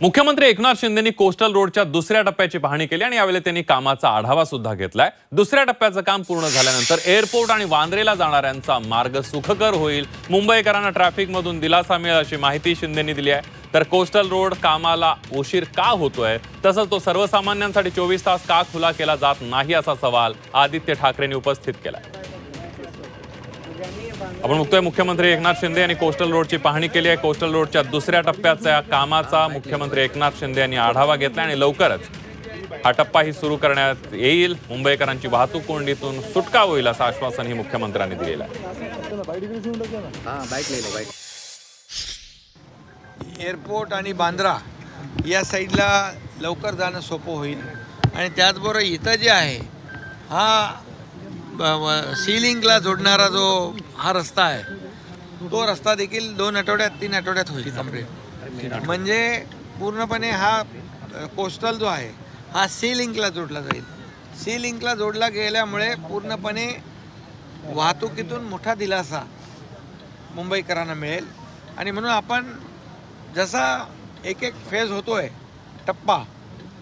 मुख्यमंत्री एकनाथ शिंदेनी कोस्टल रोडच्या दुसऱ्या टप्प्याची पाहणी केली आणि यावेळी त्यांनी कामाचा आढावा सुद्धा घेतलाय. दुसऱ्या टप्प्याचं काम पूर्ण झाल्यानंतर एअरपोर्ट आणि वांद्रेला जाणाऱ्यांचा मार्ग सुखकर होईल. मुंबईकरांना ट्रॅफिकमधून दिलासा मिळेल अशी माहिती शिंदेनी दिली आहे. तर कोस्टल रोड कामाला उशीर का होतोय? तसंच तो सर्वसामान्यांसाठी चोवीस तास का खुला केला जात नाही असा सवाल आदित्य ठाकरेंनी उपस्थित केला आपण बघतोय मुख्यमंत्री एकनाथ शिंदे यांनी कोस्टल रोडची पाहणी केली आहे. कोस्टल रोडच्या दुसऱ्या टप्प्याच्या कामाचा मुख्यमंत्री एकनाथ शिंदे यांनी आढावा घेतला आणि लवकरच हा टप्पाही सुरू करण्यात येईल. मुंबईकरांची वाहतूक कोंडीतून सुटका होईल असं आश्वासनही मुख्यमंत्र्यांनी दिलेलं आहे. हाँ एअरपोर्ट आणि बांद्रा या साईडला लवकर जाणं सोपं होईल. आणि त्याचबरोबर इथं जे आहे हा सीलिंगला जोडणारा जो हा रस्ता आहे तो रस्ता देखील दोन आठवड्यात तीन आठवड्यात होईल. कंप्लीट म्हणजे पूर्णपणे हा कोस्टल जो आहे हा सी लिंकला जोडला जाईल. सी लिंकला जोडला गेल्यामुळे पूर्णपणे वाहतुकीतून मोठा दिलासा मुंबईकरांना मिळेल. आणि म्हणून आपण जसा एक एक फेज होतोय टप्पा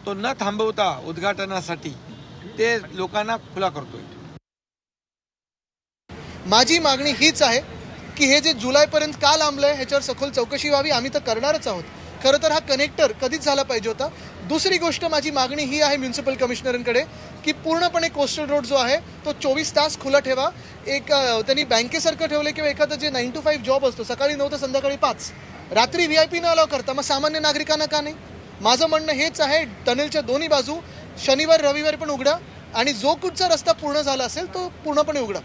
तो न थांबवता उद्घाटनासाठी ते लोकांना खुला करतोय. माझी मागणी हीच आहे की हे जे जुलैपर्यंत का लांबलं आहे ह्याच्यावर सखोल चौकशी व्हावी आम्ही तर करणारच आहोत. खरं तर हा कनेक्टर कधीच झाला पाहिजे होता. दुसरी गोष्ट माझी मागणी ही आहे म्युन्सिपल कमिशनरांकडे की पूर्णपणे कोस्टल रोड जो आहे तो चोवीस तास खुला ठेवा. एक त्यांनी बँकेसारखं ठेवलं किंवा एखादं जे नाईन टू फाईव्ह जॉब असतो सकाळी नऊ ते संध्याकाळी पाच रात्री व्ही आय पी न अलाव करता मग सामान्य नागरिकांना का नाही? माझं म्हणणं हेच आहे टनेलच्या दोन्ही बाजू शनिवार रविवारी पण उघडा आणि जो कुठचा रस्ता पूर्ण झाला असेल तो पूर्णपणे उघडा.